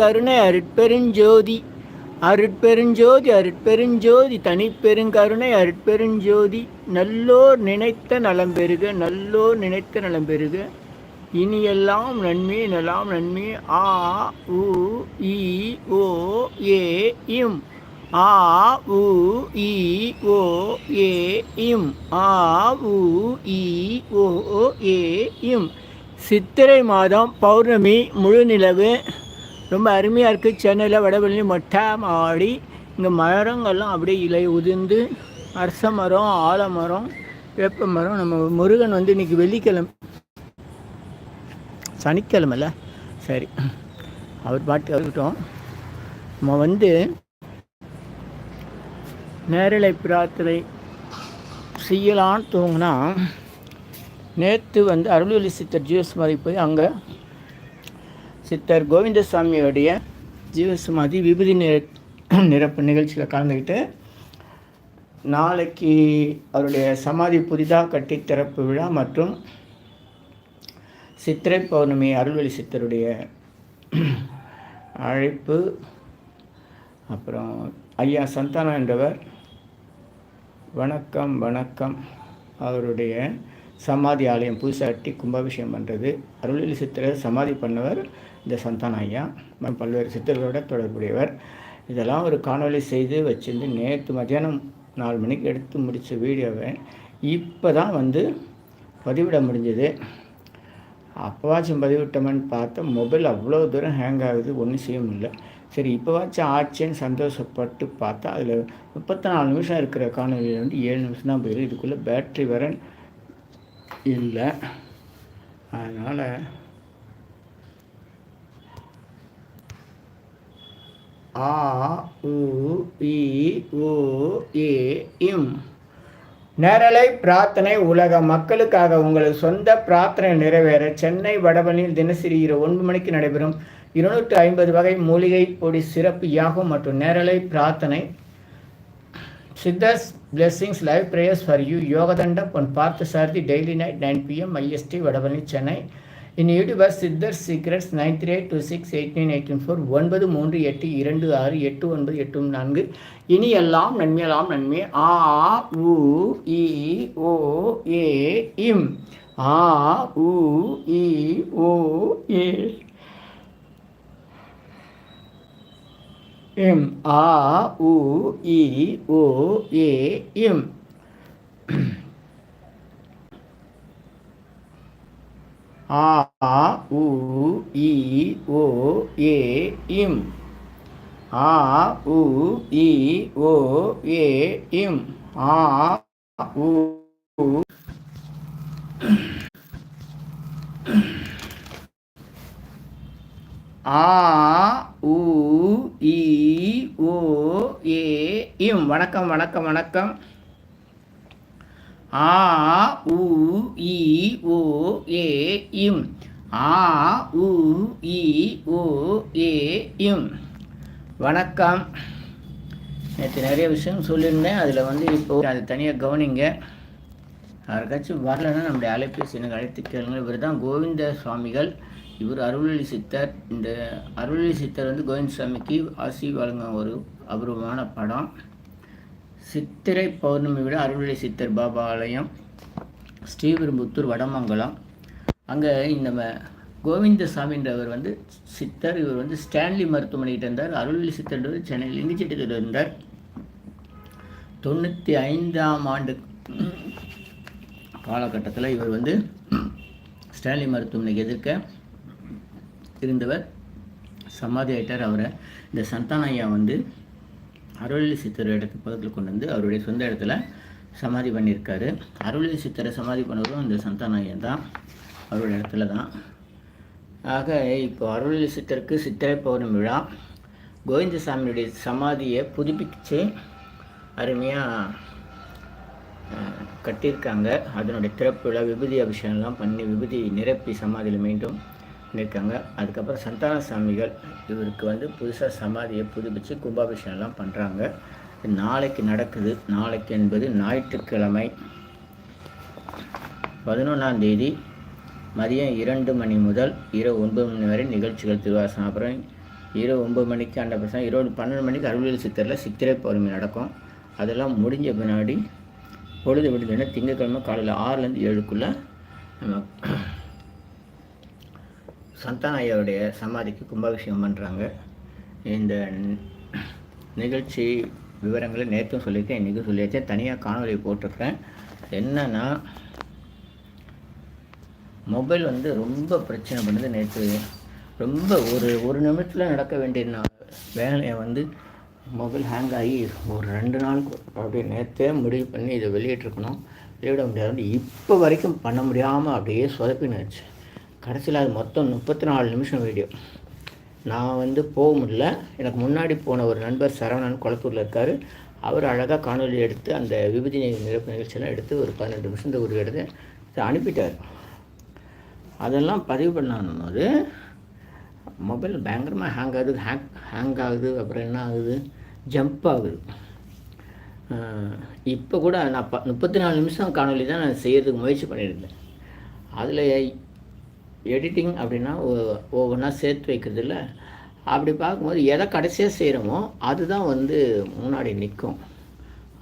கருணை அருட்பெருஞ்சோதி. அருட்பெருஞ்சோதி அருட்பெருஞ்சோதி தனிப்பெருங்கருணை அருட்பெருஞ்சோதி. நல்லோர் நினைத்த நலம் பெறுக நல்லோர் நினைத்த நலம் பெறுக இனியெல்லாம் நன்மை நலாம் நன்மை. ஆ உ இ ஓ ஏ இம். ஆ உ இ ஓ ஏ இம். ஆ உ இ ஓ ஏ இம். சித்திரை மாதம் பௌர்ணமி முழு நிலவு ரொம்ப அருமையாக இருக்குது சென்னையில் வடபழனி மொட்டை மாடி இங்கே மரங்கள்லாம் அப்படியே இலை உதிர்ந்து அரச மரம் ஆலமரம் வேப்ப மரம். நம்ம முருகன் வந்து இன்றைக்கி வெள்ளிக்கிழமை சனிக்கிழமைல சரி அவர் பாட்டு இருக்கட்டும் நம்ம வந்து நேரலை பிரார்த்தனை செய்யலான்னு தூங்கினா நேற்று வந்து அருள்வெளி சித்தர் ஜீவசமாதி போய் அங்கே சித்தர் கோவிந்தசாமியோடைய ஜீவசமாதி விபூதி நிற நிரப்பு நிகழ்ச்சியில் கலந்துக்கிட்டு நாளைக்கு அவருடைய சமாதி புதிதாக கட்டி திறப்பு விழா மற்றும் சித்திரை பௌர்ணமி அருள்வழி சித்தருடைய அழைப்பு அப்புறம் ஐயா சந்தானம் என்றவர் வணக்கம் வணக்கம். அவருடைய சமாதி ஆலயம் புதுசாக கட்டி கும்பாபிஷேகம் பண்ணுறது அருள்வழி சித்தரை சமாதி பண்ணவர் இந்த சந்தான ஐயா மற்றும் பல்வேறு சித்தர்களோட தொடர்புடையவர். இதெல்லாம் ஒரு காணொளி செய்து வச்சுருந்து நேற்று மத்தியானம் நாலு மணிக்கு எடுத்து முடித்த வீடியோவை இப்போ தான் வந்து பதிவிட முடிஞ்சது. அப்போவாச்சும் பதிவிட்டோம்னு பார்த்தா மொபைல் அவ்வளோ தூரம் ஹேங் ஆகுது ஒன்றும் செய்ய முடியல. சரி இப்போவாச்சும் ஆச்சேன்னு சந்தோஷப்பட்டு பார்த்தா அதில் முப்பத்தி நாலு நிமிஷம் இருக்கிற காணொலியில் வந்து ஏழு நிமிஷம் தான் போயிடும் இதுக்குள்ளே பேட்ரி வர இல்லை. அதனால் ஆ உ இ ஓ ஏ இம். நேரலை பிரார்த்தனை உலக மக்களுக்காக உங்களது சொந்த பிரார்த்தனை நிறைவேற சென்னை வடபழனியில் தினசரி இரவு ஒன்பது மணிக்கு நடைபெறும் இருநூற்று ஐம்பது வகை மூலிகை பொடி சிறப்பு யாகம் மற்றும் நேரலை பிரார்த்தனை. Siddhars blessings live prayers for you யோகதண்டம் Pon Parthasarathy daily night nine PM IST Vadapalani Chennai. N YouTuber Siddhar secrets nine three eight two six eight nine eight four ஒன்பது மூன்று எட்டு இரண்டு ஆறு எட்டு ஒன்பது எட்டு நான்கு. இனி எல்லாம் நன்மையெல்லாம் நன்மை. ஆ உ இ ஓ ஏ இம். ஆ உ இ ஓ ஏ இம். ஆ உ இ ஓ ஏ இம். ஆ உ இ ஓ ஏ இம். ஆ உ இ ஓ ஏ இம். ஆ உ. ஆ உ இ ஓ ஏ இம். வணக்கம் வணக்கம் வணக்கம். ஆ உ இ ஓ ஏ இம். ஆ உ இ ஓ ஏ இம். வணக்கம். நேற்று நிறைய விஷயம் சொல்லியிருந்தேன். அதில் வந்து இப்போ அது தனியாக கவனிங்க. யாருக்காச்சும் வரலன்னா நம்முடைய அலைபேசி எனக்கு அழைத்து கேளுங்கள். இவர் தான் கோவிந்த சுவாமிகள். இவர் அருள்வழி சித்தர். இந்த அருள்வழி சித்தர் வந்து கோவிந்த சுவாமிக்கு ஆசி வழங்க ஒரு அபூர்வமான படம். சித்திரை பௌர்ணமி விட அருள்வழி சித்தர் பாபா ஆலயம் ஸ்ரீபெரும்புத்தூர் வடமங்கலம். அங்கே இந்த கோவிந்தசாமின்றவர் வந்து சித்தர் இவர் வந்து ஸ்டான்லி மருத்துவமனைகிட்ட இருந்தார். அருள்வழி சித்தர்ன்றவர் சென்னையில் இண்டிச்செட்டில் இருந்தார். தொண்ணூற்றி ஐந்தாம் ஆண்டு காலகட்டத்தில் இவர் வந்து ஸ்டான்லி மருத்துவமனைக்கு எதிர்க்க இருந்தவர். சமாதி ஆயிட்டார் அவரை. இந்த சந்தானையா வந்து அருள் சித்தர் இடத்துக்கு பக்கத்தில் கொண்டு வந்து அவருடைய சொந்த இடத்துல சமாதி பண்ணியிருக்காரு. அருள் சித்தரை சமாதி பண்ணவரும் இந்த சந்தானையன் தான். அவருடைய இடத்துல தான். ஆக இப்போ அருள் சித்தருக்கு சித்திரை பௌர்ணமி விழா. கோவிந்தசாமியுடைய சமாதியை புதுப்பிச்சு அருமையாக கட்டியிருக்காங்க. அதனுடைய திறப்பு விழா விபூதி அபிஷேகம்லாம் பண்ணி விபூதி நிரப்பி சமாதியில் மீண்டும் நிற்காங்க. அதுக்கப்புறம் சந்தான சாமிகள் இவருக்கு வந்து புதுசாக சமாதியை புதுப்பிச்சு கும்பாபிஷேகம்லாம் பண்ணுறாங்க நாளைக்கு நடக்குது. நாளைக்கு என்பது ஞாயிற்றுக்கிழமை. பதினொன்றாம் தேதி மதியம் இரண்டு மணி முதல் இரவு ஒன்பது மணி வரை நிகழ்ச்சிகள் திருவாசனம் அப்புறம் இரவு ஒன்பது மணிக்கு அந்த பசங்க இருபது பன்னெண்டு மணிக்கு அறுபது சித்தரில் சித்திரை பௌர்ணமி நடக்கும். அதெல்லாம் முடிஞ்ச பின்னாடி பொழுது விடுதுன்னா திங்கக்கிழமை காலையில் ஆறுலேருந்து ஏழுக்குள்ளே நம்ம சந்தான ஐயாவுடைய சமாதிக்கு கும்பாபிஷேகம் பண்ணுறாங்க இந்த நிகழ்ச்சி விவரங்களை நேற்றும் சொல்லியிருக்கேன் இன்றைக்கும் சொல்லியாச்சேன் தனியாக காணொலி போட்டிருக்கேன். என்னென்னா மொபைல் வந்து ரொம்ப பிரச்சனை பண்ணுது நேற்று ரொம்ப ஒரு ஒரு நிமிஷத்தில் நடக்க வேண்டிய வேலையை வந்து மொபைல் ஹேங் ஆகி ஒரு ரெண்டு நாள் அப்படியே நேற்றே முடிவு பண்ணி இதை வெளியிட்டிருக்கணும். வெளியிட முடியாது இப்போ வரைக்கும் பண்ண முடியாமல் அப்படியே சொதப்பினுச்சு. கடைசியில் அது மொத்தம் முப்பத்தி நாலு நிமிஷம் வீடியோ நான் வந்து போக முடியல. எனக்கு முன்னாடி போன ஒரு நண்பர் சரவணன் குளத்தூரில் இருக்கார். அவர் அழகாக காணொலி எடுத்து அந்த விபதி நிரப்பு நிகழ்ச்சியெல்லாம் எடுத்து ஒரு பதினெட்டு நிமிஷத்தை ஒரு எடுத்து இதை அனுப்பிட்டார். அதெல்லாம் பதிவு பண்ணும்போது மொபைல் பயங்கரமாக ஹேங் ஆகுது ஹேங் ஹேங் ஆகுது அப்புறம் என்ன ஆகுது? ஜம்ப் ஆகுது. இப்போ கூட நான் ப முப்பத்தி நாலு நிமிஷம் காணொலி தான் நான் செய்கிறதுக்கு முயற்சி பண்ணியிருந்தேன். அதில் எடிட்டிங் அப்படின்னா ஒவ்வொன்றா சேர்த்து வைக்கிறது அப்படி பார்க்கும்போது எதை கடைசியாக செய்கிறோமோ அதுதான் வந்து முன்னாடி நிற்கும்.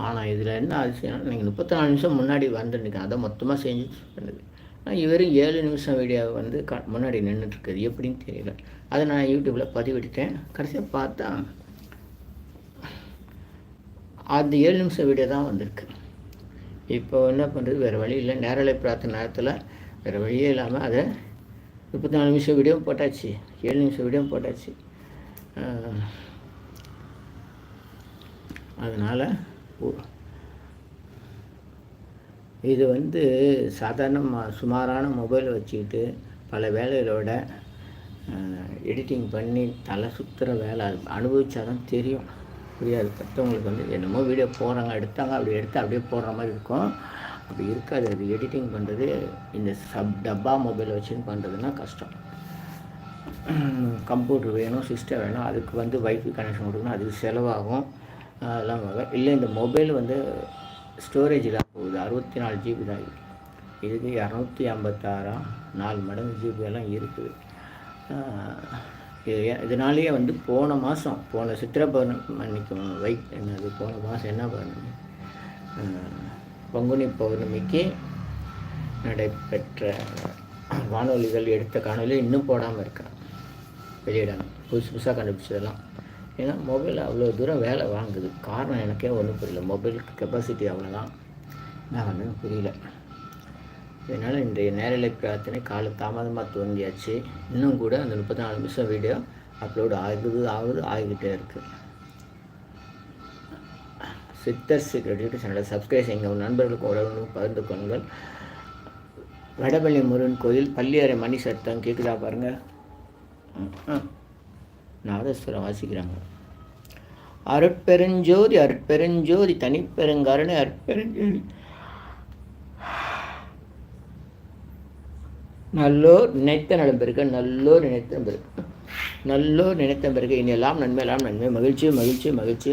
ஆனால் இதில் என்ன அதிசயம்? நீங்கள் முப்பத்தி நாலு நிமிஷம் முன்னாடி வந்து நிற்கும் அதை மொத்தமாக செஞ்சு பண்ணுது ஆனால் இவரும் ஏழு நிமிஷம் வீடியோ வந்து க முன்னாடி நின்றுட்டுருக்குது எப்படின்னு தெரியல. அதை நான் யூடியூப்பில் பதிவிட்டுட்டேன். கடைசியாக பார்த்தா அந்த ஏழு நிமிஷம் வீடியோ தான் வந்திருக்கு. இப்போ என்ன பண்ணுறது வேறு வழி இல்லை. நேரலை பிரார்த்தனை நேரத்தில் வேறு வழியே இல்லாமல் அதை முப்பத்தி நாலு நிமிஷம் வீடியோ போட்டாச்சு ஏழு நிமிஷம் வீடியோ போட்டாச்சு. அதனால் இது வந்து சாதாரண சுமாரான மொபைல் வச்சுக்கிட்டு பல வேலைகளோட எடிட்டிங் பண்ணி தலை சுற்றுற வேலை அது அனுபவிச்சா தான் தெரியும். புரியாது? மற்றவங்களுக்கு வந்து என்னமோ வீடியோ போடுறாங்க எடுத்தாங்க அப்படி எடுத்து அப்படியே போடுற மாதிரி இருக்கும். அப்படி இருக்காது. அது எடிட்டிங் பண்ணுறது இந்த சப் டப்பா மொபைல் வச்சுன்னு பண்ணுறதுன்னா கஷ்டம். கம்ப்யூட்டர் வேணும் சிஸ்டம் வேணும் அதுக்கு வந்து வைஃபை கனெக்ஷன் கொடுக்கணும் அதுக்கு செலவாகும். அதெல்லாம் ஆகும் இல்லை இந்த மொபைல் வந்து ஸ்டோரேஜ் தான் போகுது. அறுபத்தி நாலு ஜிபி தான் இதுக்கு இரநூத்தி ஐம்பத்தாறாம் நாலு மடங்கு ஜிபி எல்லாம் இருக்குது. இது ஏன் இதனாலேயே வந்து போன மாதம் போன சித்திரை மன்னிக்கும் வை என்னது போன மாதம் என்ன பௌர்ணமி? பங்குனி பௌர்ணமிக்கு நடைபெற்ற வானொலிகள் எடுத்த காணொலி இன்னும் போடாமல் இருக்கிறான் வெளியிடாங்க புதுசு புதுசாக கண்டுபிடிச்சதெல்லாம். ஏன்னா மொபைல் அவ்வளோ தூரம் வேலை வாங்குது. காரணம் எனக்கே ஒன்றும் புரியல. மொபைலுக்கு கெப்பாசிட்டி அவ்வளோதான் நான் வந்து புரியல. இதனால் இன்றைய நேரலை பிரார்த்தனை காலை தாமதமாக துவங்கியாச்சு. இன்னும் கூட அந்த முப்பத்தி நாலு நிமிஷம் வீடியோ அப்லோடு ஆகுது ஆகுது ஆகிக்கிட்டே இருக்குது சித்தர் சீக்ரெட் யூடியூப் சேனலை சப்ஸ்கிரைப் செய்யுங்க உங்கள் நண்பர்களுக்கு உறவுகளுக்கும் பகிர்ந்து கொள்ளுங்கள். வடபள்ளி முருகன் கோயில் பள்ளியறை மணி சத்தம் கேட்குதா பாருங்கள் நாதஸ்வரம் வாசிக்கிறாங்க. அருட்பெருஞ்சோதி அருட்பெருஞ்சோதி தனிப்பெருங்கருணை அருட்பெருஞ்சோதி. நல்லோர் நினைத்த நலம் பெருக நல்லோர் நினைத்த பெருக நல்லோர் நினைத்த பிறகு. இனியெல்லாம் நன்மை எல்லாம் நன்மை. மகிழ்ச்சி மகிழ்ச்சி மகிழ்ச்சி.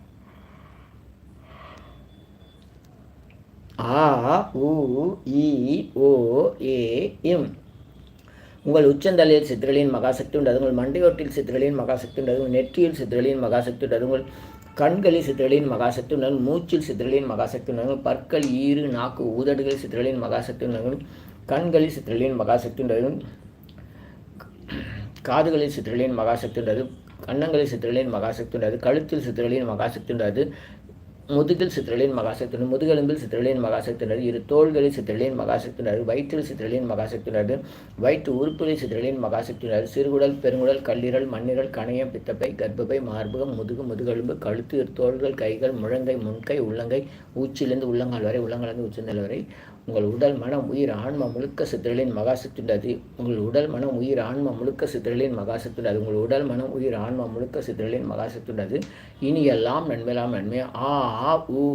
ஆ உ இ ஓ ஏ எம் உங்கள் உச்சந்தலையில் சித்திரலின் மகாசக்தி உண்டு உங்கள் மண்டையோட்டில் சித்திரலியின் மகாசக்தி உண்டு உங்கள் நெற்றியில் சித்திரலியின் மகாசக்தி உண்டு உங்கள் கண்களில் சித்திரலின் மகாசக்தி உண்டு மூச்சில் சித்திரலியின் மகாசக்தி உண்டு பற்கள் ஈறு நாக்கு ஊதடுகள் சித்திரலின் மகாசக்தி உண்டு கண்களில் சித்திரலின் மகாசக்தி உண்டு காதுகளில் சித்திரலியின் மகாசக்தி உண்டது கன்னங்களில் சித்திரலின் மகாசக்தி உண்டது கழுத்தில் சித்திரலின் மகாசக்தி உண்டது முதுகில் சித்திரலின் மகாசக்தினர் முதுகெலும்பில் சித்திரலின் மகாசக்தினர் இரு தோள்களில் சித்திரலின் மகாசக்தினர் வயிற்றில் சித்திரலின் மகாசக்தினர் வயிற்று உறுப்புகளில் சித்திரலின் மகாசக்தினர் சிறுகுடல் பெருங்குடல் கல்லீரல் மண்ணீரல் கணையம் பித்தப்பை கர்ப்பப்பை மார்பகம் முதுகு முதுகெலும்பு கழுத்து இரு தோள்கள் கைகள் முழங்கை முன்கை உள்ளங்கை ஊச்சிலிருந்து உள்ளங்கால் வரை உள்ளங்காலிருந்து உச்சந்தல் வரை உங்கள் உடல் மனம் உயிர் ஆன்மா முழுக்க சித்திரலின் மகாசத்துள்ளது உங்கள் உடல் மனம் உயிர் ஆன்மா முழுக்க சித்திரலின் மகாசத்துள்ளது உங்கள் உடல் மனம் உயிர் ஆன்மா முழுக்க சித்திரலின் மகாசத்துள்ளது இனி எல்லாம் நன்மையெல்லாம் நன்மை ஆ உ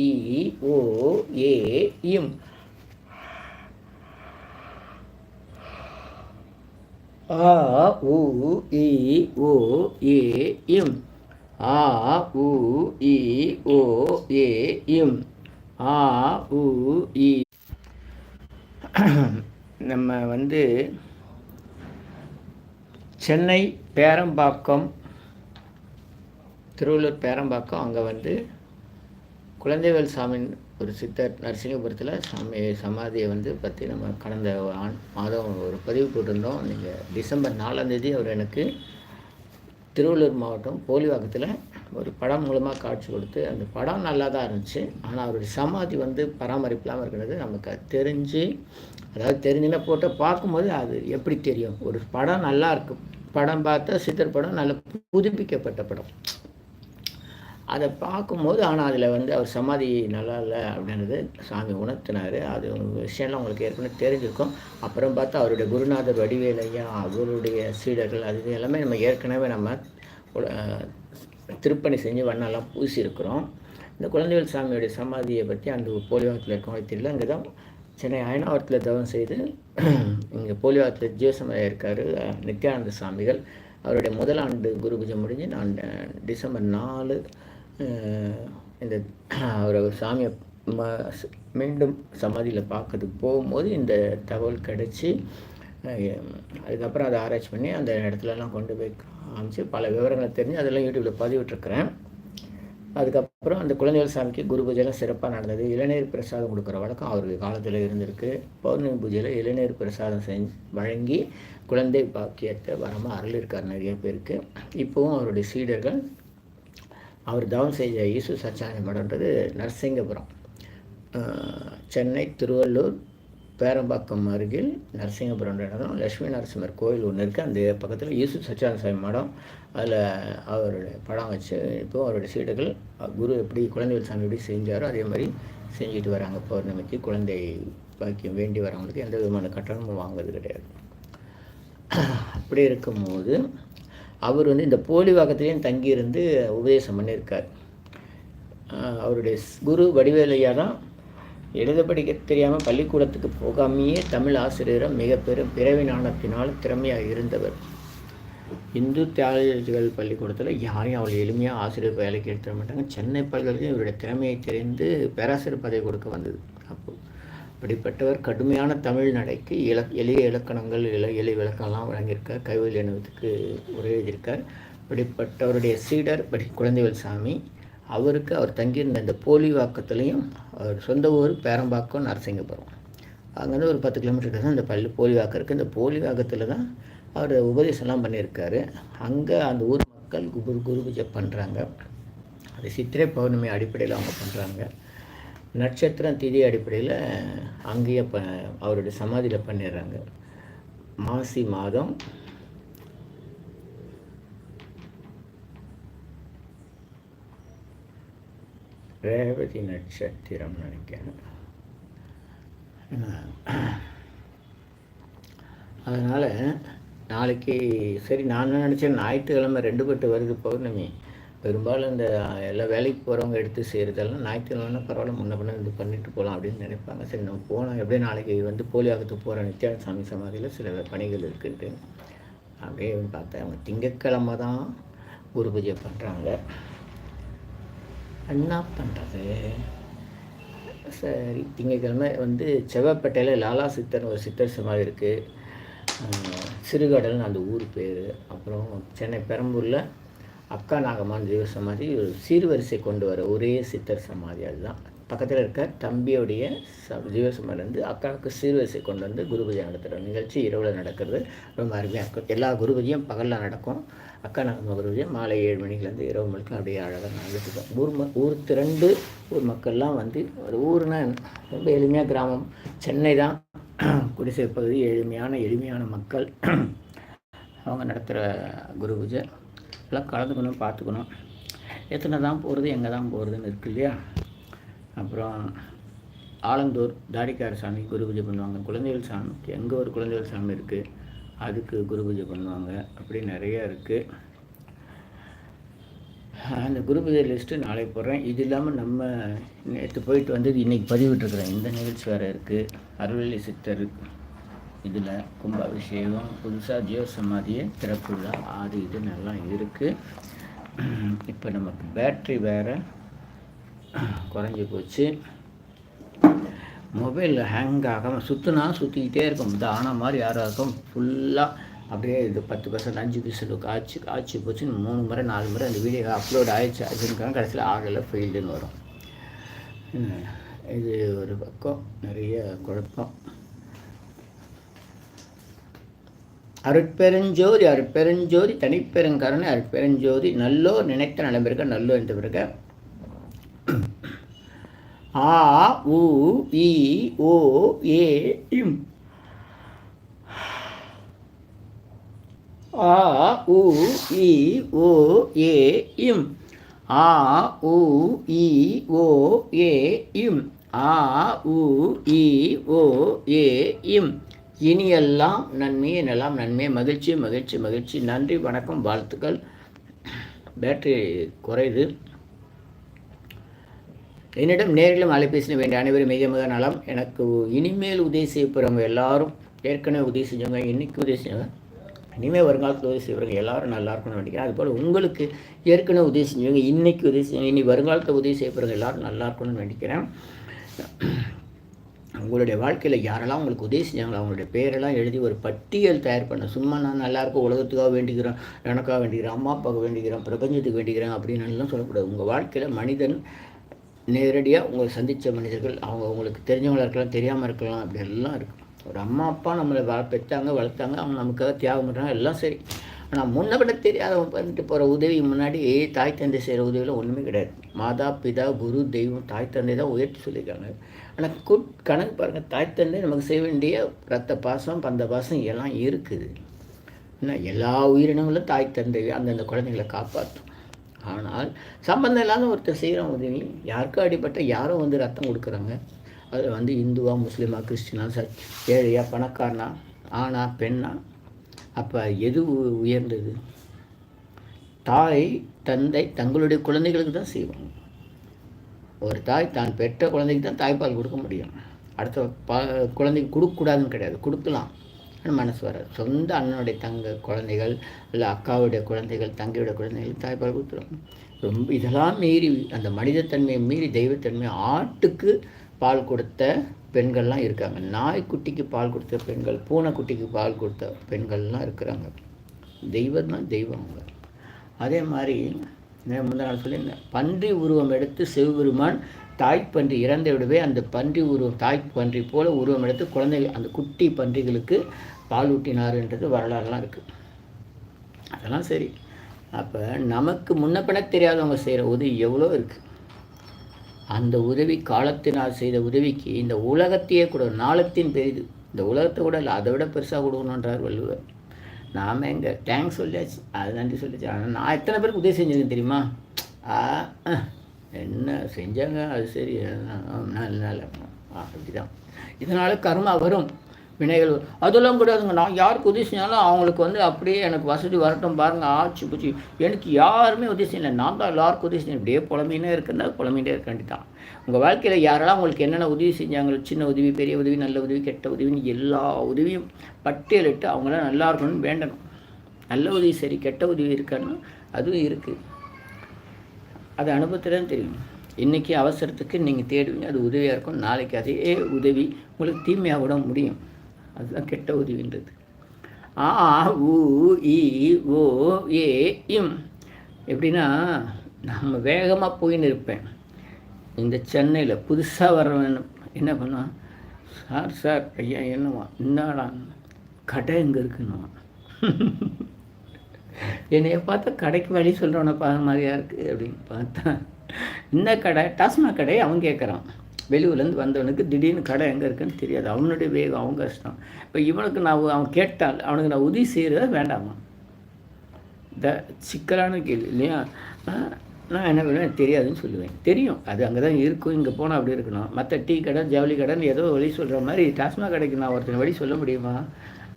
இ ஓ ஏ இம். ஆ உ இ ஓ ஏ இம். ஆ உ இ ஓ ஏ இம். ஆ உ இ நம்ம வந்து சென்னை பேரம்பாக்கம் திருவள்ளூர் பேரம்பாக்கம் அங்கே வந்து குழந்தைவேல் சாமின் ஒரு சித்தர் நரசிங்கபுரத்தில் சாமி சமாதியை வந்து பற்றி நம்ம கடந்த ஆண் மாதம் ஒரு பதிவு போட்டிருந்தோம். நீங்கள் டிசம்பர் நாலாந்தேதி அவர் எனக்கு திருவள்ளூர் மாவட்டம் போலிவாக்கத்தில் ஒரு படம் மூலமாக காட்சி கொடுத்து அந்த படம் நல்லா தான் இருந்துச்சு. ஆனால் அவருடைய சமாதி வந்து பராமரிப்பில்லாமல் இருக்கிறது நமக்கு அது தெரிஞ்சு அதாவது தெரிஞ்சுன்னா போட்டு பார்க்கும்போது அது எப்படி தெரியும்? ஒரு படம் நல்லா இருக்கும் படம் பார்த்தா சித்தர் படம் நல்ல புதுப்பிக்கப்பட்ட படம். அதை பார்க்கும்போது ஆனால் அதில் வந்து அவர் சமாதி நல்லா இல்லை அப்படின்றது சாமி உணர்த்தினார். அது விஷயம்லாம் உங்களுக்கு ஏற்கனவே தெரிஞ்சிருக்கும். அப்புறம் பார்த்தா அவருடைய குருநாதர் வடிவேலையா அவருடைய சீடர்கள் அது இது எல்லாமே நம்ம ஏற்கனவே நம்ம திருப்பணி செஞ்சு வண்ணெல்லாம் பூசியிருக்கிறோம். இந்த குழந்தைகள் சாமியுடைய சமாதியை பற்றி அந்த போலிவாகத்தில் இருக்கவங்க தெரியல. அங்கே தான் சென்னை அயனாவரத்தில் தவம் செய்து இங்கே போலியோகத்தில் ஜீவசமயம் இருக்கார் நித்யானந்த சாமிகள். அவருடைய முதல் ஆண்டு குரு பூஜை முடிஞ்சு நான் டிசம்பர் நாலு இந்த அவரை சாமியை ம மீண்டும் சமாதியில் பார்க்கறதுக்கு போகும்போது இந்த தகவல் கிடச்சி அதுக்கப்புறம் அதை ஆராய்ச்சி பண்ணி அந்த இடத்துலலாம் கொண்டு போய் காமிச்சு பல விவரங்களை தெரிஞ்சு அதெல்லாம் யூடியூப்பில் பதிவிட்டுருக்குறேன். அதுக்கப்புறம் அந்த குழந்தைகள் சாமிக்கு குரு பூஜைலாம் சிறப்பாக நடந்தது. இளநீர் பிரசாதம் கொடுக்குற வழக்கம் அவருக்கு காலத்தில் இருந்திருக்கு. பௌர்ணமி பூஜையில் இளநீர் பிரசாதம் செஞ்சு வழங்கி குழந்தை பாக்கியத்தை வரமாக அருளிருக்கார் நிறைய பேருக்கு. இப்போவும் அவருடைய சீடர்கள் அவர் தவம் செய்த ஈசு சச்சானி மடன்றது நரசிங்கபுரம் சென்னை திருவள்ளூர் பேரம்பாக்கம் அருகில் நரசிங்கபுரம் இடம் லட்சுமி நரசிம்மர் கோயில் ஒன்று இருக்குது அந்த பக்கத்தில் ஈசு சச்சியானந்த சாமி மடம். அதில் அவருடைய படம் வச்சு இப்போது அவருடைய சீடர்கள் குரு எப்படி குழந்தைகள் சாமி எப்படி செஞ்சாரோ அதே மாதிரி செஞ்சுட்டு வராங்க. பௌர்ணமிக்கு குழந்தை பாக்கியம் வேண்டி வரவங்களுக்கு எந்த விதமான கட்டணமும் வாங்குறது கிடையாது. அப்படி இருக்கும்போது அவர் வந்து இந்த போலி வாக்கத்திலையும் தங்கியிருந்து உபதேசம் பண்ணியிருக்கார். அவருடைய குரு வடிவேலையாக தான் எழுத படிக்க தெரியாமல் பள்ளிக்கூடத்துக்கு போகாமையே தமிழ் ஆசிரியராக மிக பெரும் பிறவி நாணத்தினால் திறமையாக இருந்தவர். இந்து தியாகிகள் பள்ளிக்கூடத்தில் யாரையும் அவள் எளிமையாக ஆசிரியர் வேலைக்கு எடுத்துட மாட்டாங்க. சென்னை பல்கலைக்கழகம் இவருடைய திறமையை தெரிந்து பேராசிரியர் பதவி கொடுக்க வந்தது. அப்போது அப்படிப்பட்டவர் கடுமையான தமிழ் நடைக்கு இல எளிய இலக்கணங்கள் இல எளிய விளக்கம்லாம் வழங்கியிருக்கார். கைவல் எனவுக்கு உரை எழுதியிருக்கார். இப்படிப்பட்டவருடைய சீடர் படி குழந்தைகள் சாமி. அவருக்கு அவர் தங்கியிருந்த இந்த போலிவாக்கத்துலேயும் அவர் சொந்த ஊர் பேரம்பாக்கம் நரசிங்கபுரம். அங்கேருந்து ஒரு பத்து கிலோமீட்டர் தான் இந்த பள்ளி போலிவாக்கம் இருக்குது இந்த போலிவாக்கத்தில் தான் அவர் உபதேசம்லாம் பண்ணியிருக்காரு. அங்கே அந்த ஊர் மக்கள் குரு குரு பூஜை பண்ணுறாங்க அது சித்திரை பௌர்ணமி அடிப்படையில் அவங்க பண்ணுறாங்க நட்சத்திரம் திதி அடிப்படையில் அங்கேயே ப அவருடைய சமாதியில் பண்ணிடுறாங்க. மாசி மாதம் ரேவதி நட்சத்திரம் நினைக்கிறேன். அதனால் நாளைக்கு சரி நான் என்ன நினச்சேன் ஞாயிற்றுக்கிழமை ரெண்டு பட்டு வருது பௌர்ணமி. பெரும்பாலும் இந்த எல்லா வேலைக்கு போகிறவங்க எடுத்து செய்கிறதெல்லாம் ஞாயிற்றுக்கிழமை பரவாயில்ல முன்ன பண்ண இது பண்ணிட்டு போகலாம் அப்படின்னு நினைப்பாங்க. சரி நம்ம போனோம் எப்படியும் நாளைக்கு வந்து போலியாகத்துக்கு போகிற நித்யானந்த சாமி சமாதியில் சில பணிகள் இருக்குன்ட்டு அப்படியே பார்த்தேன் அவங்க திங்கக்கிழமை தான் குரு பூஜை பண்ணுறாங்க என்ன பண்ணுறது சரி திங்கக்கிழமை வந்து செவ்வாய்ப்பேட்டையில் லாலா சித்தர் ஒரு சித்தர் சமாதி இருக்குது சிறுகடல்னு அந்த ஊர் பேர். அப்புறம் சென்னை பெரம்பூரில் அக்கா நாகமான் தெய்வ சமாதி ஒரு சீர்வரிசை கொண்டு வர ஒரே சித்தர் சமாதி அதுதான். பக்கத்தில் இருக்க தம்பியோடைய ச ஜீவசுமர்லேருந்து அக்காவுக்கு சீர்வரிசை கொண்டு வந்து குருபூஜை நடத்துகிற நிகழ்ச்சி இரவில் நடக்கிறது. ரொம்ப அருமையாக இருக்கும். எல்லா குரு பகலில் நடக்கும். அக்கா நம்ம குரு பூஜை. மாலை ஏழு மணிலேருந்து இரவு மணிக்கு அப்படியே அழகாக நடந்துட்டுருக்கோம் ஊர் ம ஊர் திரண்டு ஊர் மக்கள்லாம் வந்து ஒரு ஊர்னால் ரொம்ப எளிமையாக கிராமம். சென்னை தான் குடிசை பகுதி. எளிமையான எளிமையான மக்கள் அவங்க நடத்துகிற குரு பூஜை. எல்லாம் கலந்துக்கணும் பார்த்துக்கணும். எத்தனை தான் போகிறது எங்கே தான் போகிறதுன்னு இருக்கு இல்லையா? அப்புறம் ஆலந்தூர் தாடிக்கார சாமி குரு பூஜை பண்ணுவாங்க. குழந்தைகள் சாமிக்கு எங்கே ஒரு குழந்தைகள் சாமி இருக்குது அதுக்கு குரு பூஜை பண்ணுவாங்க. அப்படி நிறையா இருக்குது அந்த குரு பூஜை லிஸ்ட்டு நாளை போடுறேன். இது இல்லாமல் நம்ம நேற்று போயிட்டு வந்தது இன்றைக்கி பதிவிட்டுருக்குறேன். இந்த நிகழ்ச்சி வேறு இருக்குது அருள்வெளி சித்தர் இதில் கும்பாபிஷேகம் புதுசாக ஜியோ சமாதியை திறப்புள்ளா அது இது நல்லா இருக்குது இப்போ நமக்கு பேட்ரி வேறு குறைஞ்சி போச்சு. மொபைலில் ஹேங் ஆகாமல் சுற்றுனா சுற்றிக்கிட்டே இருக்கும். இந்த மாதிரி யாராக இருக்கும் ஃபுல்லாக அப்படியே இது பத்து பர்சன்ட் அஞ்சு பர்சன்ட் ஆச்சு ஆச்சு போச்சுன்னு மூணு முறை நாலு முறை அந்த வீடியோ அப்லோட் ஆயிடுச்சு. ஆச்சுன்னு கடைசியில் ஆகலை ஃபெயில்டுன்னு வரும். இது ஒரு பக்கம் நிறைய குழப்பம். அருட்பெருஞ்சோதி அருட்பெருஞ்சோதி தனிப்பெருங்கரணை அருட்பெருஞ்சோதி நல்லோர் நினைத்த நலம்பிருக்க நல்லோ என்று பிறகு ஆ உ இ ஓ ஏ இம். ஆ உ இ ஓ ஏ இம். ஆ உ இ ஓ ஏ இம். ஆ உ இ ஓ ஏ இம். இனியெல்லாம் நன்மையே நெல்லாம் நன்மையே மகிழ்ச்சி மகிழ்ச்சி மகிழ்ச்சி. நன்றி வணக்கம் வாழ்த்துக்கள். பேட்டரி குறையுது. என்னிடம் நேரிலும் அலைபேசி வேண்டிய அனைவரும் மிக மிக நலம். எனக்கு இனிமேல் உதவி செய்ய போகிறவங்க எல்லாரும் ஏற்கனவே உதவி செஞ்சவங்க இன்றைக்கி உதவி செஞ்சவங்க இனிமேல் வருங்காலத்தில் உதவி செய்வாங்க எல்லாரும் நல்லா இருக்கணும்னு நினைக்கிறேன். அதுபோல் உங்களுக்கு ஏற்கனவே உதவி செஞ்சவங்க இன்றைக்கி உதவி செஞ்சவங்க இனி வருங்காலத்தில் உதவி செய்யப்படுறவங்க எல்லாரும் எல்லோரும் நல்லா இருக்கணும்னு நினைக்கிறேன். உங்களுடைய வாழ்க்கையில் யாரெல்லாம் உங்களுக்கு உதவி செஞ்சாங்களோ அவங்களுடைய பேரெல்லாம் எழுதி ஒரு பட்டியல் தயார் பண்ண. சும்மா நான் நல்லாயிருக்கும் உலகத்துக்காக வேண்டிக்கிறேன் எனக்காக வேண்டிக்கிறேன் அம்மா அப்பாவுக்கு வேண்டிக்கிறேன் பிரபஞ்சத்துக்கு வேண்டிக்கிறேன் அப்படின்னு எல்லாம் சொல்லக்கூடாது. உங்கள் வாழ்க்கையில் மனிதன் நேரடியாக உங்களை சந்தித்த மனிதர்கள் அவங்க உங்களுக்கு தெரிஞ்சவங்களாக இருக்கலாம் தெரியாமல் இருக்கலாம் அப்படி எல்லாம் இருக்கும். ஒரு அம்மா அப்பா நம்மளை வள பெற்றாங்க வளர்த்தாங்க அவங்க நமக்காக தியாகம் பண்ணுறாங்க எல்லாம் சரி. ஆனால் முன்ன விட தெரியாதவங்க பண்ணிட்டு போகிற உதவி முன்னாடி தாய் தந்தை செய்கிற உதவியில் ஒன்றுமே கிடையாது. மாதா பிதா குரு தெய்வம் தாய் தந்தை தான் உயர்த்தி சொல்லியிருக்காங்க. ஆனால் குட் கணக்கு பாருங்கள் தாய் தந்தை நமக்கு செய்ய வேண்டிய ரத்த பாசம் பந்த பாசம் எல்லாம் இருக்குது. ஏன்னா எல்லா உயிரினங்களும் தாய் தந்தை அந்தந்த குழந்தைங்களை காப்பாற்றும். ஆனால் சம்பந்தம் இல்லாத ஒருத்தர் செய்கிற உதவி யாருக்கும் அடிப்பட்ட யாரும் வந்து ரத்தம் கொடுக்குறாங்க. அதில் வந்து இந்துவா முஸ்லீமா கிறிஸ்டினா ச ஏழையா பணக்காரனா ஆணா பெண்ணா? அப்போ எது உயர்ந்தது? தாய் தந்தை தங்களுடைய குழந்தைகளுக்கு தான் செய்வாங்க. ஒரு தாய் தான் பெற்ற குழந்தைக்கு தான் தாய்ப்பால் கொடுக்க முடியும். அடுத்த பா குழந்தைக்கு கொடுக்கக்கூடாதுன்னு கிடையாது. கொடுக்கலாம். மனசு வராது. சொந்த அண்ணனுடைய தங்க குழந்தைகள் இல்லை அக்காவுடைய குழந்தைகள் தங்கையுடைய குழந்தைகள் தாய்ப்பால் கொடுத்துரும். ரொம்ப இதெல்லாம் மீறி அந்த மனிதத்தன்மையை மீறி தெய்வத்தன்மையை ஆட்டுக்கு பால் கொடுத்த பெண்கள்லாம் இருக்காங்க. நாய்க்குட்டிக்கு பால் கொடுத்த பெண்கள் பூனைக்குட்டிக்கு பால் கொடுத்த பெண்கள்லாம் இருக்கிறாங்க. தெய்வம் தான் தெய்வம் அவங்க. அதே மாதிரி முந்தா நாள் சொல்லியிருந்தேன் பன்றி உருவம் எடுத்து சிவபெருமான் தாய்ப்பன்றி இறந்த விடவே. அந்த பன்றி உருவம் தாய் பன்றி போல உருவம் எடுத்து குழந்தைகள் அந்த குட்டி பன்றிகளுக்கு பால் ஊட்டினாருன்றது வரலாறுலாம் இருக்குது அதெல்லாம் சரி. அப்போ நமக்கு முன்னப்பின தெரியாதவங்க செய்கிற உதவி எவ்வளோ இருக்குது அந்த உதவி காலத்தினால் செய்த உதவிக்கு இந்த உலகத்தையே கூட நாளத்தின் பெரிது. இந்த உலகத்தை கூட இல்லை அதை விட பெருசாக கொடுக்கணுன்றார் வள்ளுவர். நாம் எங்கே? தேங்க்ஸ் சொல்லியாச்சு. அது நன்றி சொல்லியாச்சு. ஆனால் நான் எத்தனை பேருக்கு உதவி செஞ்சுருக்கேன் தெரியுமா? ஆ என்ன செஞ்சாங்க? அது சரி. நல்ல நல்ல. அப்படிதான். இதனால் கர்மா வரும். வினைகள் அதெல்லாம் கூடாதுங்க நான் யாருக்கு உதவி செஞ்சாலும் அவங்களுக்கு வந்து அப்படியே எனக்கு வசதி வரட்டும் பாருங்கள் ஆச்சு பூச்சி. எனக்கு யாருமே உதவி செய்யலை. நான் தான் எல்லாருக்கும் உதவி செய்யணும் இப்படியே புலமையினே இருக்குன்னா புலமையினே இருக்காண்டி தான் உங்கள் வாழ்க்கையில் யாரெல்லாம் உங்களுக்கு என்னென்ன உதவி செஞ்சாங்களோ சின்ன உதவி பெரிய உதவி நல்ல உதவி கெட்ட உதவின்னு எல்லா உதவியும் பட்டியலிட்டு அவங்களாம் நல்லா இருக்கணும்னு வேண்டணும். நல்ல உதவி சரி கெட்ட உதவி இருக்கான்னா அதுவும் இருக்குது அது அனுபவத்தில் தான் தெரியும். இன்றைக்கி அவசரத்துக்கு நீங்கள் தேடுவீங்க அது உதவியாக இருக்கும். நாளைக்கு அதே உதவி உங்களுக்கு தீமையாக விட முடியும். அதுதான் கெட்ட உதவின்றது. ஆ உ இ ஓ ஏ இம். எப்படின்னா நம்ம வேகமாக போயின்னு இருப்பேன். இந்த சென்னையில் புதுசாக வர்றவன் என்ன பண்ணுவான்? சார் சார் ஐயா என்னவா? என்னடா கடை எங்கே இருக்குன்னுவான் என்னைய பார்த்தா கடைக்கு வழி சொல்கிறவனை பார்த்த மாதிரியா இருக்குது அப்படின்னு பார்த்தா இந்த கடை டாஸ்மாக் கடை அவன் கேட்குறான் வெளியூர்லேருந்து வந்தவனுக்கு திடீர்னு கடை எங்கே இருக்குன்னு தெரியாது. அவனுடைய வேகம் அவங்க கஷ்டம். இப்போ இவனுக்கு நான் அவன் கேட்டால் அவனுக்கு நான் உதவி செய்கிறத வேண்டாமா? த சிக்கலான கேள்வி இல்லையா? நான் என்ன பண்ணுவேன் தெரியாதுன்னு சொல்லுவேன். தெரியும். அது அங்கே தான் இருக்கும். இங்கே போனால் அப்படி இருக்கணும். மற்ற டீ கடை ஜவுளி கடைன்னு ஏதோ வழி சொல்கிற மாதிரி டாஸ்மாக் கடைக்கு நான் ஒருத்தன் வழி சொல்ல முடியுமா?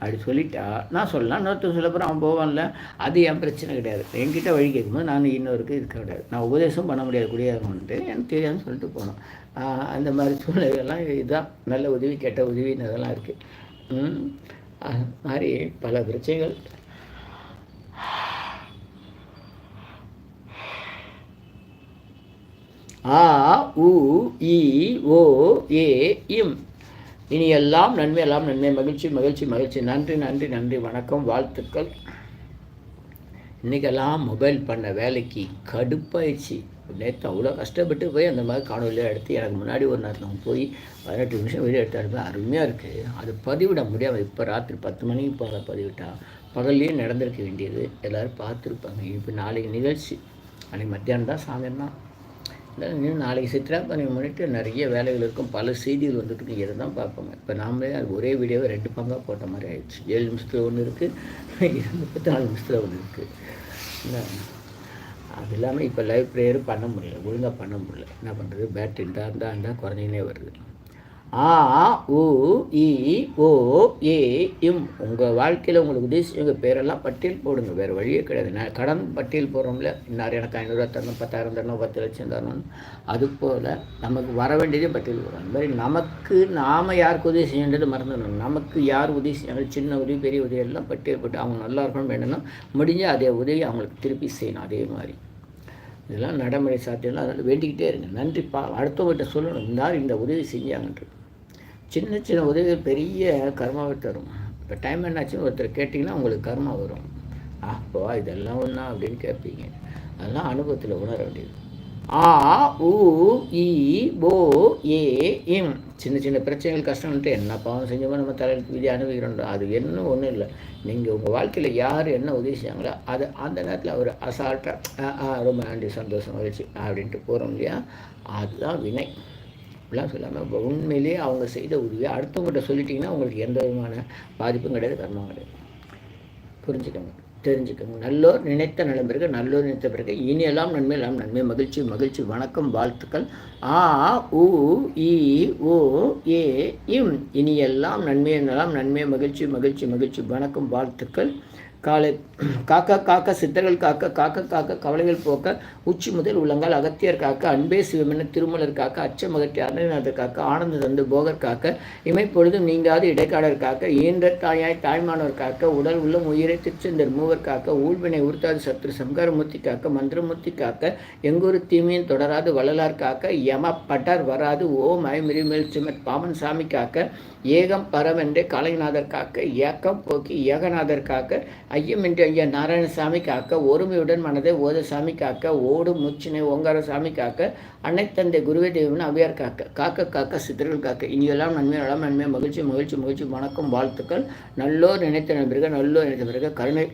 அப்படி சொல்லிட்டா நான் சொல்லலாம் இன்னொருத்தர் சொல்ல போகிறேன் அவன் போவான்ல அது என் பிரச்சனை கிடையாது. என்கிட்ட வழி கேட்கும்போது நான் இன்னொருக்கு இருக்க கிடையாது நான் உபதேசம் பண்ண முடியாது குடியாரன்ட்டு எனக்கு தெரியாதுன்னு சொல்லிட்டு போனோம். அந்த மாதிரி சூழ்நிலைகள்லாம் இதுதான். நல்ல உதவி கெட்ட உதவின்னு அதெல்லாம் இருக்குது அது மாதிரி பல பிரச்சனைகள். ஆ உ இ ஓ ஏ இம். இனி எல்லாம் நன்மை எல்லாம் நன்மை. மகிழ்ச்சி மகிழ்ச்சி மகிழ்ச்சி. நன்றி நன்றி நன்றி. வணக்கம் வாழ்த்துக்கள். இன்றைக்கெல்லாம் மொபைல் பண்ண வேலைக்கு கடுப்பாயிடுச்சு. நேற்று அவ்வளோ கஷ்டப்பட்டு போய் அந்த மாதிரி காணொலியாக எடுத்து எனக்கு முன்னாடி ஒரு நேரத்தில் போய் பதினெட்டு நிமிஷம் வீடியோ எடுத்தாருமே அருமையாக இருக்குது அது பதிவிட முடியாமல் இப்போ ராத்திரி பத்து மணிக்கு போகிற பதிவிட்டால் பகல்லையே நடந்திருக்க வேண்டியது. எல்லோரும் பார்த்துருப்பாங்க. இப்போ நாளைக்கு நிகழ்ச்சி. அன்றைக்கி மத்தியானம் தான் சாயந்தரம் தான் இன்னும் நாளைக்கு சித்திரா பண்ணி முன்னிட்டு நிறைய வேலைகள் இருக்கும். பல செய்திகள் வந்துட்டு இதை தான் பார்ப்பாங்க இப்போ நாமளே அது ஒரே வீடியோவை ரெண்டு பங்காக போட்ட மாதிரி ஆயிடுச்சு. ஏழு நிமிஷத்தில் ஒன்று இருக்குது முப்பத்தி நாலு நிமிஷத்தில் ஒன்று இருக்குது என்ன? அது இல்லாமல் இப்போ லைவ் ப்ரேயரும் பண்ண முடியல ஒழுங்காக பண்ண முடியல. என்ன பண்ணுறது பேட்டரி இருந்தால் இருந்தால் இருந்தால் குறைஞ்சினே வருது. ஆ உ இ ஓ ஏ இம். உங்கள் வாழ்க்கையில் உங்களுக்கு உதவி உங்கள் பேரெல்லாம் பட்டியல் போடுங்க. வேறு வழியே கிடையாது. நான் கடன் பட்டியல் போடுறோம்ல. இன்னார் எனக்கு ஐநூறுரூவா தரணும் பத்தாயிரம் தரணும் பத்து லட்சம் தரணும். அது போல் நமக்கு வர வேண்டியதே பட்டியல் போடுறோம். அந்த மாதிரி நமக்கு நாம் யாருக்கு உதவி செய்யன்றது மறந்துடணும். நமக்கு யார் உதவி செய்யணும் சின்ன உதவி பெரிய உதவி எல்லாம் பட்டியல் போட்டு அவங்க நல்லா இருக்கணும் வேணும்னா முடிஞ்சால் அதே உதவி அவங்களுக்கு திருப்பி செய்யணும். அதே மாதிரி. இதெல்லாம் நடைமுறை சாத்தியம்லாம் அதனால் வேண்டிக்கிட்டே இருங்க. நன்றிப்பா அடுத்தவங்ககிட்ட சொல்லணும். இந்த இந்த உதவி செஞ்சாங்கன்றது. சின்ன சின்ன உதவி பெரிய கர்மாவை தரும். இப்போ டைம் என்னாச்சுன்னு ஒருத்தர் கேட்டிங்கன்னா உங்களுக்கு கர்மா வரும். அப்போ இதெல்லாம் ஒன்றா அப்படின்னு கேட்பீங்க. அதெல்லாம் அனுபவத்தில் உணர வேண்டியது. ஆ உ இ ஓ ஏ இம் சின்ன சின்ன பிரச்சனைகள் கஷ்டம்ன்ட்டு என்ன பாவம் செஞ்சோமோ நம்ம தலையில் விதி அனுபவிக்கிறோம் அது என்ன ஒன்றும் இல்லை. நீங்கள் உங்கள் வாழ்க்கையில் யார் என்ன உதவி செய்யாங்களோ அது அந்த நேரத்தில் அவர் அசால்ட்டாக ரொம்ப நன்றி சந்தோஷம் மகிழ்ச்சி அப்படின்ட்டு போகிறோம் இல்லையா? அதுதான் வினை. அப்படிலாம் சொல்லாமல் இப்போ உண்மையிலேயே அவங்க செய்த உதவியை அடுத்தவங்ககிட்ட சொல்லிட்டீங்கன்னா உங்களுக்கு எந்த விதமான பாதிப்பும் கிடையாது கர்மம் கிடையாது. புரிஞ்சுக்கோங்க தெரிஞ்சுக்கோங்க. நல்லோர் நினைத்த நலம் பிறகு நல்லோர் நினைத்த பிறகு இனியெல்லாம் நன்மை எல்லாம் நன்மை. மகிழ்ச்சி மகிழ்ச்சி வணக்கம் வாழ்த்துக்கள். ஆ உ இ ஓ ஏ இம். இனியெல்லாம் நன்மை எல்லாம் நன்மை. மகிழ்ச்சி மகிழ்ச்சி மகிழ்ச்சி வணக்கம் வாழ்த்துக்கள். காலை காக்க காக்க சித்தர்கள் காக்க காக்க காக்க கவலைகள் போக்க உச்சி முதல் உள்ளங்கால் அகத்தியர் காக்க அன்பே சிவமென திருமலர் காக்க அச்சமகற்றி அருணநாதர் காக்க ஆனந்த தந்து போகர் காக்க இமைப்பொழுதும் நீங்காது இடைக்காடர் காக்க ஈன்ற தாயாய் தாய்மானவர் காக்க உடல் உள்ளம் உயிரை திருச்செந்தர் மூவர் காக்க ஊழ்வினை உறுத்தாது சத்ரு சம்காரமூர்த்தி காக்க மந்திரமூர்த்தி காக்க எங்கொரு தீமையும் தொடராது வள்ளலார் காக்க யம பட்டார் வராது ஓம் ஐமிரி மேல் சிமத் பாமன் சாமி காக்க ஏகம் பரவென்றே காளைநாதர் காக்க ஏக்கம் போக்கி ஏகநாதர் காக்க என்று ஐயா நாராயணசாமி காக்க ஒருமையுடன் மனதை ஓத சாமி காக்க ஓடும் முச்சினை ஓங்கார சாமி காக்க அன்னைத்தந்தை குருவே தெய்வம்னு அவியார் காக்க. காக்க காக்க சித்திரல் காக்க. இனியெல்லாம் நன்மை நலம் நன்மை மகிழ்ச்சி மகிழ்ச்சி மகிழ்ச்சி வணக்கம் வாழ்த்துக்கள். நல்லோர் நினைத்த நண்பர்கள் நல்லோர் நினைத்த பிறகு கருணை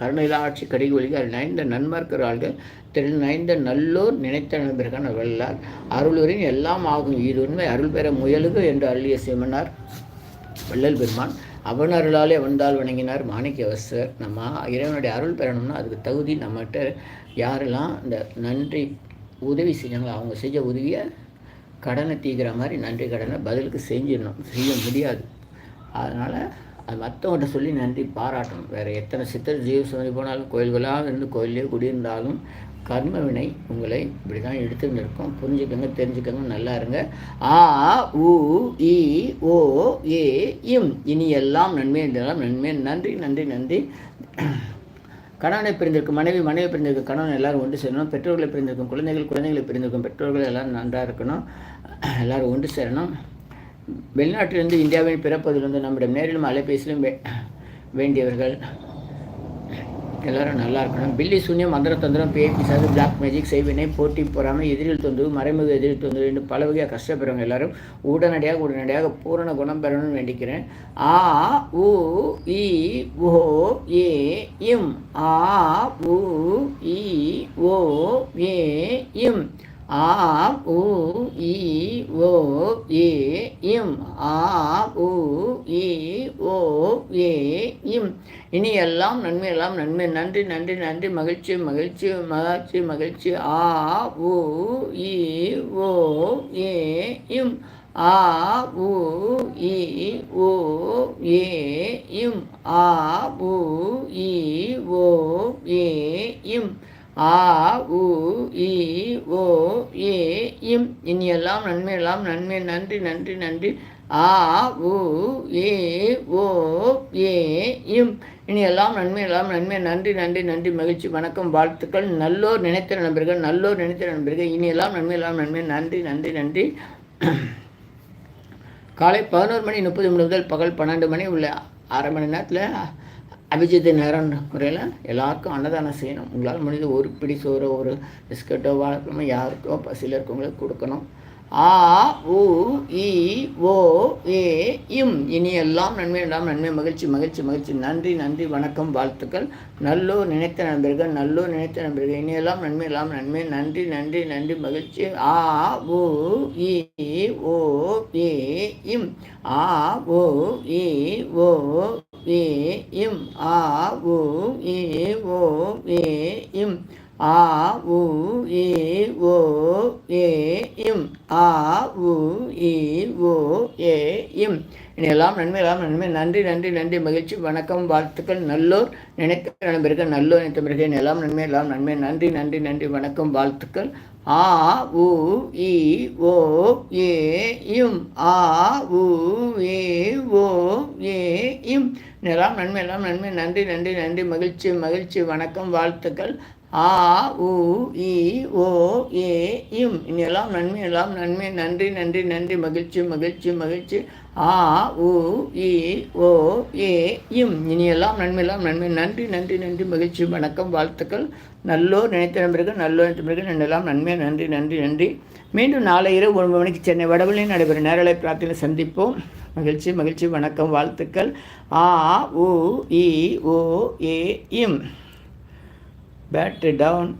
கருணையில் ஆட்சி கடிகு ஒழிகள் நைந்த நன்மர்க்கர் ஆள்கள் திரு நைந்த நல்லோர் நினைத்த நண்பர்கள் வெள்ளார் அருளுரின் எல்லாம் ஆகும். இது உண்மை அருள் பெற முயலுக என்று அருளிய சிவனார் வள்ளல் பெருமான். அவன் அருளாலே வந்தால் வணங்கினார். மாணிக்கவசர் நம்ம இறைவனுடைய அருள் பெறணும்னா அதுக்கு தகுதி நம்மகிட்ட யாரெல்லாம் இந்த நன்றி உதவி செஞ்சாங்களோ அவங்க செஞ்ச உதவியை கடனை தீக்கிற மாதிரி நன்றி கடனை பதிலுக்கு செஞ்சிடணும். செய்ய முடியாது. அதனால் அது மற்றவங்கள்ட்ட சொல்லி நன்றி பாராட்டணும். வேறு எத்தனை சித்தர் ஜீவ சுமதி போனாலும் கோயில்களாக இருந்து கோயிலே குடியிருந்தாலும் கர்ம வினை உங்களை இப்படி தான் எடுத்துன்னு இருக்கோம். புரிஞ்சுக்கோங்க தெரிஞ்சுக்கோங்க நல்லா இருங்க. ஆ உ இ ஓ ஏ இம். இனி எல்லாம் நன்மை என்றெல்லாம் நன்மை. நன்றி நன்றி நன்றி. கணவனை பிரிந்திருக்கும் மனைவி மனைவி பிரிந்திருக்கும் கணவன் எல்லாரும் ஒன்று சேரணும் பெற்றோர்களை பிரிந்திருக்கும் குழந்தைகள் குழந்தைகளை பிரிந்திருக்கும் பெற்றோர்கள் எல்லாரும் நன்றாக இருக்கணும் எல்லாரும் ஒன்று சேரணும். வெளிநாட்டிலிருந்து இந்தியாவின் பிறப்பதிலிருந்து நம்மிடம் நேரிலும் அலைபேசியிலும் வே வேண்டியவர்கள் எல்லாரும் நல்லா இருக்கணும். பில்லி சூன்யம் மந்திர தந்திரம் பேய் பிசாது பிளாக் மேஜிக் செய்வினை போட்டி பொறாமை எதிரில் தொந்தரவு மறைமுக எதிரில் தொந்தரவு என்று பல வகையாக கஷ்டப்படுறவங்க எல்லாரும் உடனடியாக உடனடியாக பூரண குணம் பெறணும்னு வேண்டிக்கிறேன். ஆ உ இ ஓ ஏ இம். ஆ உ இ ஓ ஏ இம். ஆ உ இ ஓ ஏ இம். ஆ உ இ ஓ ஏ இம். இனி எல்லாம் நன்மை எல்லாம் நன்மை. நன்றி நன்றி நன்றி. மகிழ்ச்சி மகிழ்ச்சி. மகிழ்ச்சி மகிழ்ச்சி. ஆ உ இ ஓ ஏ இம். ஆ உ இ ஓ ஏ இம். ஆ உ இ ஓ ஏ இம். ஆ உ இ ஓ ஏ இம். இனியெல்லாம் நன்மையெல்லாம் நன்மை. நன்றி நன்றி நன்றி. ஆ உ ஏ ஓ ஏ இம். இனி எல்லாம் நன்மை எல்லாம் நன்மை. நன்றி நன்றி நன்றி மகிழ்ச்சி. வணக்கம் வாழ்த்துக்கள். நல்லோர் நினைத்த நண்பர்கள் நல்லோர் நினைத்த நண்பர்கள். இனி எல்லாம் நன்மை எல்லாம் நன்மை. நன்றி நன்றி நன்றி. காலை பதினோரு மணி முப்பது மணி முதல் பகல் பன்னெண்டு மணி உள்ள அரை மணி நேரத்தில் அபிஜித் நேரம் முறையில் எல்லாருக்கும் அன்னதானம் செய்யணும். உங்களால் முடிஞ்ச ஒரு பிடி சோறோ ஒரு பிஸ்கட்டோ வாழைப்பழமோ யாருக்கோ பசியில் இருக்கவங்களுக்கு கொடுக்கணும். ஆ உ இ ஓ ஏ இம். இனி எல்லாம் நன்மை எல்லாம் நன்மை மகிழ்ச்சி மகிழ்ச்சி மகிழ்ச்சி. நன்றி நன்றி வணக்கம் வாழ்த்துக்கள். நல்லோ நினைத்த நண்பர்கள் நல்லோ நினைத்த நண்பர்கள். இனி எல்லாம் நன்மை எல்லாம் நன்மை. நன்றி நன்றி நன்றி மகிழ்ச்சி. ஆ உ இ ஓ ஏ இம். ஆ ஓ இ ஓ ஏ இம். ஆ உ ஏ ஓ ஏ இம். ஆ உ ஏ ஓ ஏ இம். ஆ உ இ ஓ ஏ இம். இனியெல்லாம் நன்மை எல்லாம் நன்மை. நன்றி நன்றி நன்றி. மகிழ்ச்சி வணக்கம் வாழ்த்துக்கள். நல்லோர் நினைத்த நண்பர்கள் நல்லோர் நினைத்த பிறகு எல்லாம் நன்மை எல்லாம் நன்மை. நன்றி நன்றி நன்றி. வணக்கம் வாழ்த்துக்கள். ஆ உ இ ஓ ஏ இம். ஆ உ ஏ ஓ ஏ இம். எல்லாம் நன்மை எல்லாம் நன்மை. நன்றி நன்றி நன்றி. மகிழ்ச்சி மகிழ்ச்சி. வணக்கம் வாழ்த்துக்கள். ஆ உ இ ஓ ஏ இம். இனியெல்லாம் நன்மை எல்லாம் நன்மை. நன்றி நன்றி நன்றி. மகிழ்ச்சி மகிழ்ச்சி மகிழ்ச்சி. ஆ உ இ ஓ ஏ இம். இனியெல்லாம் நன்மை எல்லாம் நன்மை. நன்றி நன்றி நன்றி. மகிழ்ச்சி வணக்கம் வாழ்த்துக்கள். நல்லோர் நினைத்த நண்பர்கள் நல்லோர் நினைத்த பிறகு நன்றெல்லாம் நன்மை. நன்றி நன்றி நன்றி. மீண்டும் நாளை இரவு ஒன்பது மணிக்கு சென்னை வடவழியில் நடைபெறும் நேரலை பிரார்த்தனை சந்திப்போம். மகிழ்ச்சி மகிழ்ச்சி. வணக்கம் வாழ்த்துக்கள். ஆ உ இ ஓ ஏ இம். battery down.